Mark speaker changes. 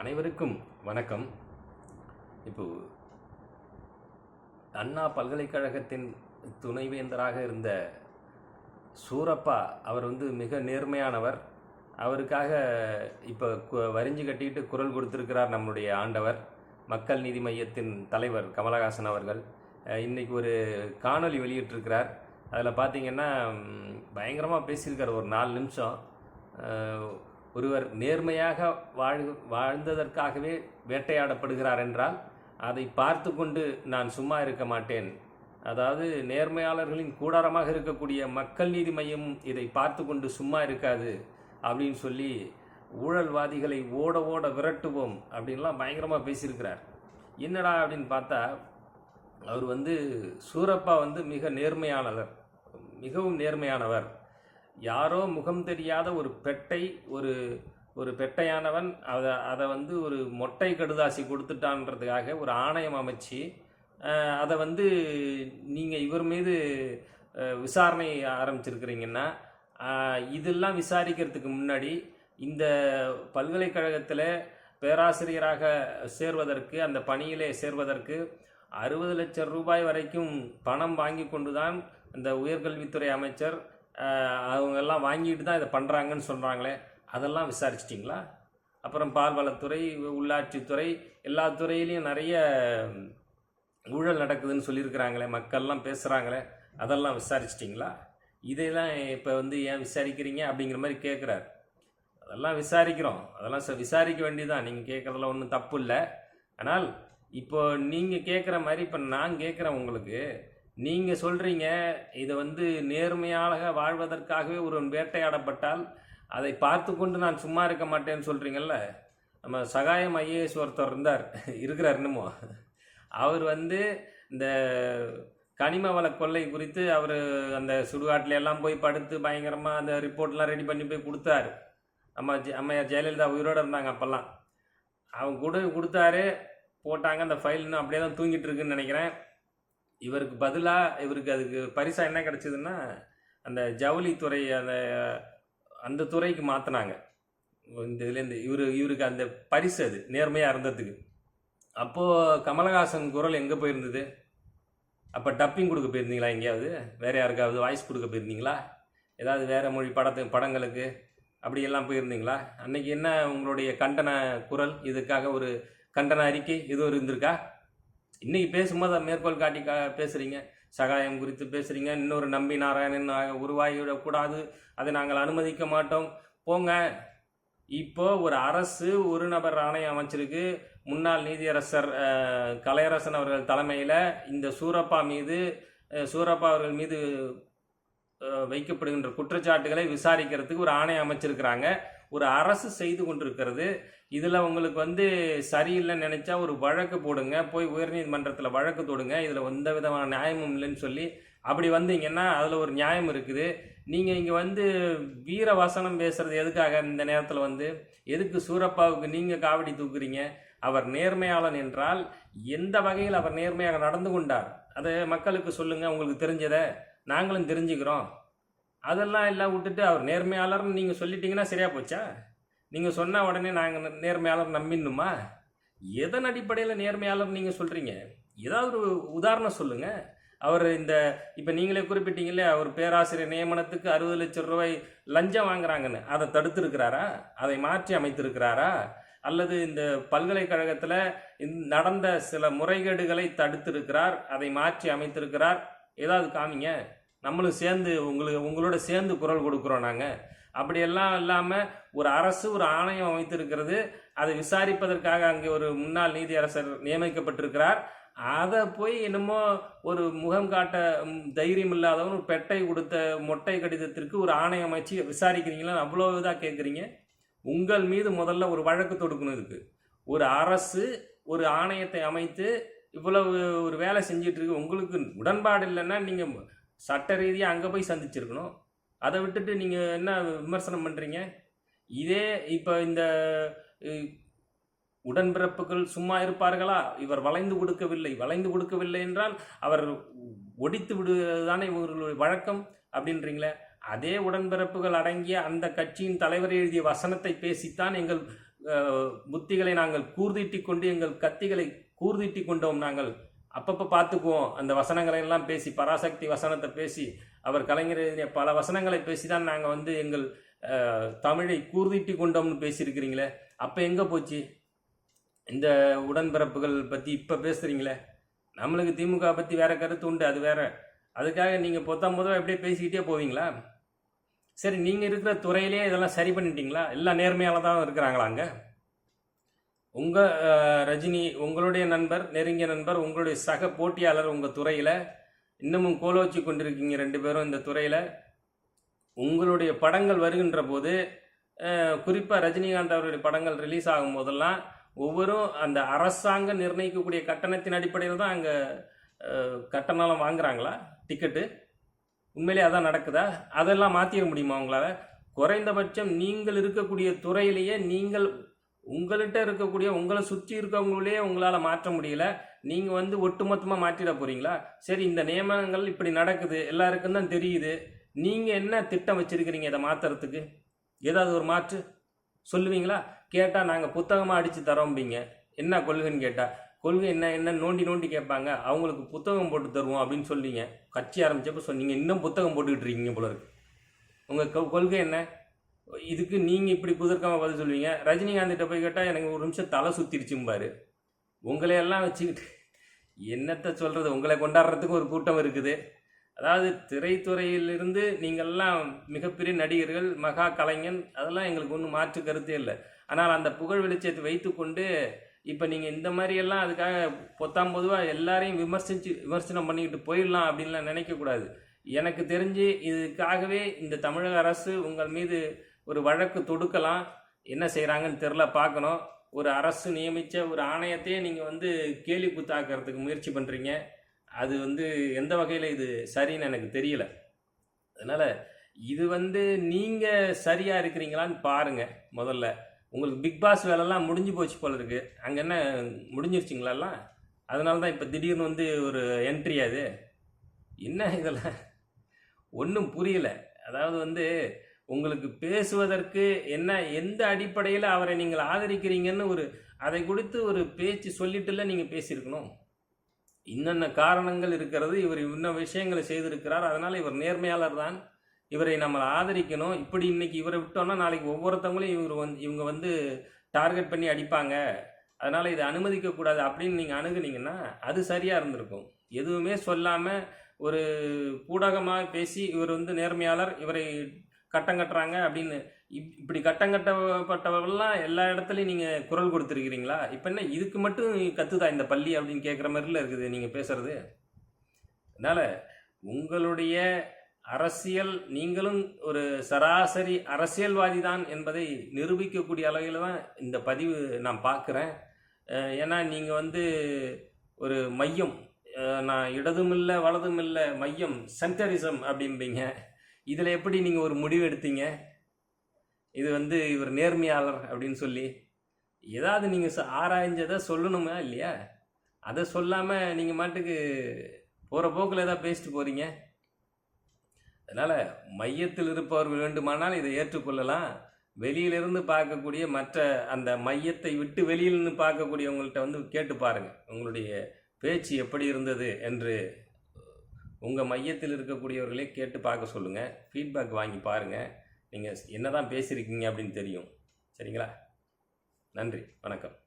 Speaker 1: அனைவருக்கும் வணக்கம். இப்போ அண்ணா பல்கலைக்கழகத்தின் துணைவேந்தராக இருந்த சூரப்பா அவர் வந்து மிக நேர்மையானவர். அவருக்காக இப்போ வரிஞ்சு கட்டிட்டு குரல் கொடுத்திருக்கிறார் நம்முடைய ஆண்டவர் மக்கள் நீதி மையத்தின் தலைவர் கமலஹாசன் அவர்கள். இன்றைக்கி ஒரு காணொளி வெளியிட்டிருக்கிறார். அதில் பார்த்தீங்கன்னா பயங்கரமாக பேசியிருக்கார் ஒரு நாலு நிமிஷம். ஒருவர் நேர்மையாக வாழ் வாழ்ந்ததற்காகவே வேட்டையாடப்படுகிறார் என்றால் அதை பார்த்து கொண்டு நான் சும்மா இருக்க மாட்டேன். அதாவது நேர்மையாளர்களின் கூடாரமாக இருக்கக்கூடிய மக்கள் நீதி மையம் இதை பார்த்து கொண்டு சும்மா இருக்காது அப்படின்னு சொல்லி ஊழல்வாதிகளை ஓட ஓட விரட்டுவோம் அப்படின்லாம் பயங்கரமாக பேசியிருக்கிறார். என்னடா அப்படின்னு பார்த்தா அவர் வந்து சூரப்பா வந்து மிக நேர்மையானவர் மிகவும் நேர்மையானவர். யாரோ முகம் தெரியாத ஒரு பெட்டை ஒரு ஒரு பெட்டையானவன் அதை அதை வந்து ஒரு மொட்டை கடுதாசி கொடுத்துட்டான்றதுக்காக ஒரு ஆணையம் அமைச்சு அதை வந்து நீங்கள் இவர் மீது விசாரணை ஆரம்பிச்சிருக்கிறீங்கன்னா இதெல்லாம் விசாரிக்கிறதுக்கு முன்னாடி இந்த பல்கலைக்கழகத்தில் பேராசிரியராக சேர்வதற்கு அந்த பணியிலே சேர்வதற்கு அறுபது லட்சம் ரூபாய் வரைக்கும் பணம் வாங்கி கொண்டு தான் இந்த உயர்கல்வித்துறை அமைச்சர் அவங்க எல்லாம் வாங்கிட்டு தான் இதை பண்ணுறாங்கன்னு சொல்கிறாங்களே அதெல்லாம் விசாரிச்சிட்டிங்களா? அப்புறம் பால்வளத்துறை உள்ளாட்சித்துறை எல்லா துறையிலையும் நிறைய ஊழல் நடக்குதுன்னு சொல்லியிருக்கிறாங்களே மக்கள்லாம் பேசுகிறாங்களே அதெல்லாம் விசாரிச்சிட்டிங்களா? இதையெல்லாம் இப்போ வந்து ஏன் விசாரிக்கிறீங்க அப்படிங்கிற மாதிரி கேட்குறாரு அதெல்லாம் விசாரிக்கிறோம். அதெல்லாம் ச- விசாரிக்க வேண்டியதான் நீங்கள் கேட்குறதுல ஒன்றும் தப்பு இல்லை. ஆனால் இப்போ நீங்கள் கேட்குற மாதிரி இப்போ நான் கேட்குறேன் உங்களுக்கு. நீங்கள் சொல்கிறீங்க இதை வந்து நேர்மையாக வாழ்வதற்காகவே ஒருவன் வேட்டையாடப்பட்டால் அதை பார்த்து கொண்டு நான் சும்மா இருக்க மாட்டேன்னு சொல்கிறீங்கல்ல நம்ம சகாயம் ஐஏஎஸ் ஒருத்தர் இருந்தார் இருக்கிறார் இன்னமும் அவர் வந்து இந்த கனிம வள கொள்ளை குறித்து அவர் அந்த சுடுகாட்டில் எல்லாம் போய் படுத்து பயங்கரமாக அந்த ரிப்போர்ட்லாம் ரெடி பண்ணி போய் கொடுத்தாரு. அம்மா அம்மையார் ஜெயலலிதா உயிரோடு இருந்தாங்க அப்போல்லாம். அவங்க கூட கொடுத்தாரு போட்டாங்க அந்த ஃபைல் இன்னும் அப்படியே தான் தூங்கிட்டு இருக்குன்னு நினைக்கிறேன். இவருக்கு பதிலாக இவருக்கு அதுக்கு பரிசாக என்ன கிடச்சிதுன்னா அந்த ஜவுளித்துறை அந்த அந்த துறைக்கு மாற்றினாங்க இந்த இதுலேருந்து இவரு இவருக்கு அந்த பரிசு அது நேர்மையாக இருந்ததுக்கு. அப்போது கமலஹாசன் குரல் எங்கே போயிருந்தது? அப்போ டப்பிங் கொடுக்க போயிருந்தீங்களா எங்கேயாவது? வேறு யாருக்காவது வாய்ஸ் கொடுக்க போயிருந்தீங்களா? ஏதாவது வேறு மொழி படத்து படங்களுக்கு அப்படியெல்லாம் போயிருந்தீங்களா? அன்னைக்கு என்ன உங்களுடைய கண்டன குரல்? இதுக்காக ஒரு கண்டன அறிக்கை எதுவும் இருந்திருக்கா? இன்னைக்கு பேசும்போது அதை மேற்கோள் காட்டி கா பேசுகிறீங்க சகாயம் குறித்து பேசுகிறீங்க இன்னொரு நம்பி நாராயணன் உருவாகிவிடக்கூடாது. அதை நாங்கள் அனுமதிக்க மாட்டோம். போங்க. இப்போ ஒரு அரசு ஒரு நபர் ஆணையம் அமைச்சிருக்கு. முன்னாள் நீதியரசர் கலையரசன் அவர்கள் தலைமையில் இந்த சூரப்பா மீது சூரப்பா அவர்கள் மீது வைக்கப்படுகின்ற குற்றச்சாட்டுகளை விசாரிக்கிறதுக்கு ஒரு ஆணையம் அமைச்சிருக்கிறாங்க. ஒரு அரசு செய்து கொண்டிருக்கிறது. இதில் உங்களுக்கு வந்து சரியில்லைன்னு நினச்சா ஒரு வழக்கு போடுங்க. போய் உயர்நீதிமன்றத்தில் வழக்கு தொடுங்க. இதில் எந்த விதமான நியாயமும் இல்லைன்னு சொல்லி அப்படி வந்தீங்கன்னா அதில் ஒரு நியாயம் இருக்குது. நீங்கள் இங்கே வந்து வீர வசனம் பேசுகிறது எதுக்காக இந்த நேரத்தில் வந்து? எதுக்கு சூரப்பாவுக்கு நீங்கள் காவடி தூக்குறீங்க? அவர் நேர்மையாளன் என்றால் எந்த வகையில் அவர் நேர்மையாக நடந்து கொண்டார்? அதை மக்களுக்கு சொல்லுங்கள் உங்களுக்கு தெரிஞ்சதை நாங்களும் தெரிஞ்சுக்கிறோம். அதெல்லாம் எல்லாம் விட்டுட்டு அவர் நேர்மையாளர்னு நீங்கள் சொல்லிட்டீங்கன்னா சரியாக போச்சா? நீங்கள் சொன்ன உடனே நாங்கள் நேர்மையாளர் நம்பிடணுமா? எதன் அடிப்படையில் நேர்மையாளர் நீங்கள் சொல்கிறீங்க ஏதாவது ஒரு உதாரணம் சொல்லுங்கள் அவர் இந்த இப்போ நீங்களே குறிப்பிட்டீங்களே அவர் பேராசிரியர் நியமனத்துக்கு அறுபது லட்சம் ரூபாய் லஞ்சம் வாங்குறாங்கன்னு. அதை தடுத்திருக்கிறாரா? அதை மாற்றி அமைத்திருக்கிறாரா? அல்லது இந்த பல்கலைக்கழகத்தில் நடந்த சில முறைகேடுகளை தடுத்திருக்கிறார் அதை மாற்றி அமைத்திருக்கிறார்? ஏதாவது காமிங்க. நம்மளும் சேர்ந்து உங்களுக்கு உங்களோட சேர்ந்து குரல் கொடுக்குறோம் நாங்கள் அப்படியெல்லாம் இல்லாமல் ஒரு அரசு ஒரு ஆணையம் அமைத்திருக்கிறது. அதை விசாரிப்பதற்காக அங்கே ஒரு முன்னாள் நீதியரசர் நியமிக்கப்பட்டிருக்கிறார். அதை போய் என்னமோ ஒரு முகம் காட்ட தைரியம் இல்லாதவன் ஒரு பெட்டை கொடுத்த மொட்டை கடிதத்திற்கு ஒரு ஆணையம் அமைச்சு விசாரிக்கிறீங்களா? அவ்வளோ இதாக கேட்குறீங்க உங்கள் மீது முதல்ல ஒரு வழக்கு தொடுக்கணும் இதுக்கு. ஒரு அரசு ஒரு ஆணையத்தை அமைத்து இவ்வளவு ஒரு வேலை செஞ்சிட்டு இருக்கு. உங்களுக்கு உடன்பாடு இல்லைன்னா நீங்கள் சட்ட ரீதியாக அங்கே போய் சந்திச்சிருக்கணும். அதை விட்டுட்டு நீங்கள் என்ன விமர்சனம் பண்ணுறீங்க இதே இப்போ இந்த உடன்பிறப்புகள் சும்மா இருப்பார்களா? இவர் வளைந்து கொடுக்கவில்லை. வளைந்து கொடுக்கவில்லை என்றால் அவர் ஒடித்து விடுவதுதானே இவர்களுடைய வழக்கம் அப்படின்றீங்களே? அதே உடன்பிறப்புகள் அடங்கிய அந்த கட்சியின் தலைவர் எழுதிய வசனத்தை பேசித்தான் எங்கள் புத்திகளை நாங்கள் கூர்தீட்டி கொண்டு எங்கள் கத்திகளை கூர்தீட்டி கொண்டோம் நாங்கள். அப்பப்போ பார்த்துக்குவோம். அந்த வசனங்களை எல்லாம் பேசி பராசக்தி வசனத்தை பேசி அவர் கலைஞர் எழுதிய பல வசனங்களை பேசி தான் நாங்கள் வந்து எங்கள் தமிழை கூர்திட்டி கொண்டோம்னு பேசியிருக்கிறீங்களே அப்போ எங்கே போச்சு? இந்த உடன்பிறப்புகள் பற்றி இப்போ பேசுகிறீங்களே நம்மளுக்கு திமுக பற்றி வேறு கருத்து உண்டு அது வேறு. அதுக்காக நீங்கள் பொத்தாம் பொதுவாக எப்படியே பேசிக்கிட்டே போவீங்களா? சரி நீங்கள் இருக்கிற துறையிலே இதெல்லாம் சரி பண்ணிட்டீங்களா? எல்லாம் நேர்மையால் தான் இருக்கிறாங்களா அங்கே? உங்கள் ரஜினி உங்களுடைய நண்பர் நெருங்கிய நண்பர் உங்களுடைய சக போட்டியாளர் உங்கள் துறையில் இன்னமும் கோலோச்சி கொண்டிருக்கீங்க ரெண்டு பேரும் இந்த துறையில். உங்களுடைய படங்கள் வருகின்ற போது குறிப்பாக ரஜினிகாந்த் அவருடைய படங்கள் ரிலீஸ் ஆகும் போதெல்லாம் ஒவ்வொரு அந்த அரசாங்கம் நிர்ணயிக்கக்கூடிய கட்டணத்தின் அடிப்படையில் தான் அங்கே கட்டணம் வாங்குறாங்களா? டிக்கெட்டு உண்மையிலே அதான் நடக்குதா? அதெல்லாம் மாற்றிட முடியுமா உங்களால்? குறைந்தபட்சம் நீங்கள் இருக்கக்கூடிய துறையிலேயே நீங்கள் உங்கள்கிட்ட இருக்கக்கூடிய உங்களை சுற்றி இருக்கவங்களே உங்களால் மாற்ற முடியல. நீங்கள் வந்து ஒட்டுமொத்தமாக மாற்றிட போகிறீங்களா சரி இந்த நியமனங்கள் இப்படி நடக்குது எல்லாருக்கும் தான் தெரியுது. நீங்கள் என்ன திட்டம் வச்சுருக்கிறீங்க இதை மாற்றுறதுக்கு ஏதாவது ஒரு மாற்று? சொல்லுவீங்களா? கேட்டால் நாங்கள் புத்தகமாக அடித்து தரோம்பிங்க. என்ன கொள்கைன்னு கேட்டால் கொள்கை என்ன என்ன நோண்டி நோண்டி கேட்பாங்க. அவங்களுக்கு புத்தகம் போட்டு தருவோம் அப்படின்னு சொல்லிங்க கட்சி ஆரம்பித்தப்போ சொன்னீங்க இன்னும் புத்தகம் போட்டுக்கிட்டு இருக்கீங்க போல இருக்கு. உங்கள் கொள்கை என்ன? இதுக்கு நீங்கள் இப்படி குதிர்க்காமல் பதில் சொல்லுவீங்க? ரஜினிகாந்த்கிட்ட போய் கேட்டால் எனக்கு ஒரு நிமிஷம் தலை சுற்றிருச்சும்பாரு உங்களையெல்லாம் வச்சுக்கிட்டு என்னத்தை சொல்கிறது உங்களை கொண்டாடுறதுக்கு ஒரு கூட்டம் இருக்குது. அதாவது திரைத்துறையிலிருந்து நீங்கள்லாம் மிகப்பெரிய நடிகர்கள் மகா கலைஞன் அதெல்லாம் எங்களுக்கு ஒன்றும் மாற்று கருத்தே இல்லை. ஆனால் அந்த புகழ் வெளிச்சத்தை வைத்துக்கொண்டு இப்போ நீங்கள் இந்த மாதிரியெல்லாம் அதுக்காக பொத்தாம் பொதுவாக எல்லாரையும் விமர்சித்து விமர்சனம் பண்ணிக்கிட்டு போயிடலாம் அப்படின்லாம் நினைக்கக்கூடாது எனக்கு தெரிஞ்சு இதுக்காகவே இந்த தமிழக அரசு உங்கள் மீது ஒரு வழக்கு தொடுக்கலாம். என்ன செய்கிறாங்கன்னு தெரில பார்க்கணும். ஒரு அரசு நியமித்த ஒரு ஆணையத்தையே நீங்கள் வந்து கேலி குத்தாக்கிறதுக்கு முயற்சி பண்ணுறீங்க அது வந்து எந்த வகையில் இது சரின்னு எனக்கு தெரியல. அதனால் இது வந்து நீங்கள் சரியாக இருக்கிறீங்களான்னு பாருங்கள் முதல்ல. உங்களுக்கு பிக் பாஸ் வேலைலாம் முடிஞ்சு போச்சு போல இருக்குது அங்கே என்ன முடிஞ்சிருச்சுங்களாலாம் அதனால தான் இப்போ திடீர்னு வந்து ஒரு என்ட்ரி அது. என்ன இதெல்லாம்? ஒன்றும் புரியல. அதாவது வந்து உங்களுக்கு பேசுவதற்கு என்ன எந்த அடிப்படையில் அவரை நீங்கள் ஆதரிக்கிறீங்கன்னு ஒரு அதை குறித்து ஒரு பேச்சு சொல்லிட்டுல நீங்கள் பேசியிருக்கணும். இன்னென்ன காரணங்கள் இருக்கிறது இவர் இன்ன விஷயங்களை செய்திருக்கிறார் அதனால் இவர் நேர்மையாளர் தான். இவரை நம்ம ஆதரிக்கணும். இப்படி இன்னைக்கு இவரை விட்டோம்னா நாளைக்கு ஒவ்வொருத்தவங்களையும் இவர் வந்து இவங்க வந்து டார்கெட் பண்ணி அடிப்பாங்க. அதனால் இதை அனுமதிக்கக்கூடாது அப்படின்னு நீங்கள் அணுகுனீங்கன்னா அது சரியாக இருந்திருக்கும். எதுவுமே சொல்லாமல் ஒரு ஊடகமாக பேசி இவர் வந்து நேர்மையாளர் இவரை கட்டம் கட்டுறாங்க அப்படின்னு. இப் இப்படி கட்டம் கட்டப்பட்டவர்கள்லாம் எல்லா இடத்துலையும் நீங்கள் குரல் கொடுத்துருக்கிறீங்களா? இப்போ என்ன இதுக்கு மட்டும் கத்துதா இந்த பள்ளி அப்படின்னு கேட்குற மாதிரில இருக்குது நீங்கள் பேசுறது? அதனால் உங்களுடைய அரசியல் நீங்களும் ஒரு சராசரி அரசியல்வாதி தான் என்பதை நிரூபிக்கக்கூடிய அளவில் தான் இந்த பதிவு நான் பார்க்குறேன் ஏன்னா நீங்கள் வந்து ஒரு மையம் நான் இடதும் இல்லை வலதும் இல்லை மையம் சென்டரிசம் அப்படிம்பீங்க. இதில் எப்படி நீங்கள் ஒரு முடிவு எடுத்தீங்க? இது வந்து இவர் நேர்மையாளர் அப்படின்னு சொல்லி. ஏதாவது நீங்கள் ஆராய்ஞ்சதை சொல்லணுமா இல்லையா? அதை சொல்லாமல் நீங்கள் மாட்டுக்கு போகிற போக்கில் ஏதாவது பேசிட்டு போகிறீங்க அதனால் மையத்தில் இருப்பவர்கள் வேண்டுமானால் இதை ஏற்றுக்கொள்ளலாம். வெளியிலிருந்து பார்க்கக்கூடிய மற்ற அந்த மையத்தை விட்டு வெளியிலிருந்து பார்க்கக்கூடியவங்கள்ட்ட வந்து கேட்டு பாருங்கள் உங்களுடைய பேச்சு எப்படி இருந்தது என்று உங்கள் மையத்தில் இருக்கக்கூடியவர்களே கேட்டு பார்க்க சொல்லுங்கள் ஃபீட்பேக் வாங்கி பாருங்கள் நீங்கள் என்ன தான் பேசியிருக்கீங்க அப்படின்னு தெரியும். சரிங்களா? நன்றி. வணக்கம்.